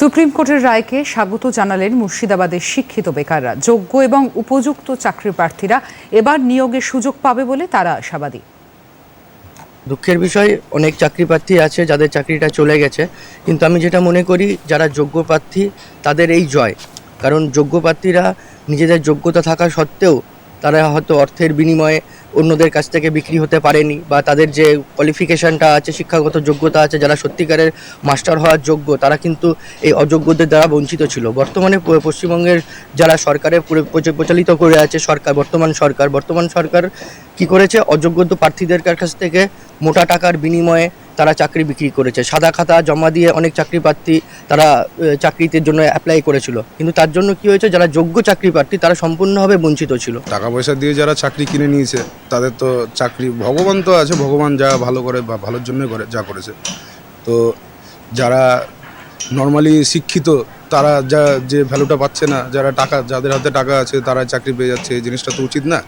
Supreme কোর্টের রায়কে স্বাগত জানালেন মুর্শিদাবাদের শিক্ষিত বেকাররা। যোগ্য এবং উপযুক্ত চাকরি প্রার্থীরা এবার নিয়োগের সুযোগ পাবে বলে তারা আশাবাদী। দুঃখের বিষয়, অনেক চাকরি প্রার্থী আছে যাদের চাকরিটা চলে গেছে। কিন্তু আমি যেটা মনে করি, যারা যোগ্য প্রার্থী, তাদের এই জয়। কারণ যোগ্য প্রার্থীরা নিজেদের যোগ্যতা থাকা সত্ত্বেও তারা হয়তো অর্থের বিনিময়ে অন্যদের কাছ থেকে বিক্রি হতে পারেনি বা তাদের যে কোয়ালিফিকেশানটা আছে, শিক্ষাগত যোগ্যতা আছে, যারা সত্যিকারের মাস্টার হওয়ার যোগ্য, তারা কিন্তু এই অযোগ্যদের দ্বারা বঞ্চিত ছিল। বর্তমানে পশ্চিমবঙ্গের যারা সরকারে পুরো, প্রচ- প্রচলিত করে আছে সরকার, বর্তমান সরকার বর্তমান সরকার কি করেছে? অযোগ্য প্রার্থীদের কাছ থেকে মোটা টাকার বিনিময়ে তারা চাকরি বিক্রি করেছে। সাদা খাতা জমা দিয়ে অনেক চাকরি প্রার্থী তারা চাকরিতে জন্য অ্যাপ্লাই করেছিল। কিন্তু তার জন্য কি হয়েছে, যারা যোগ্য চাকরি প্রার্থী তারা সম্পূর্ণভাবে বঞ্চিত ছিল। টাকা পয়সা দিয়ে যারা চাকরি কিনে নিয়েছে, তাদের তো চাকরি, ভগবান তো আছে, ভগবান যা ভালো করে বা ভালোর জন্য করে, যা করেছে। তো যারা নর্মালি শিক্ষিত, তারা যা, যে ভ্যালুটা পাচ্ছে না, যারা টাকা, যাদের হাতে টাকা আছে তারা চাকরি পেয়ে যাচ্ছে, এই জিনিসটা তো উচিত না।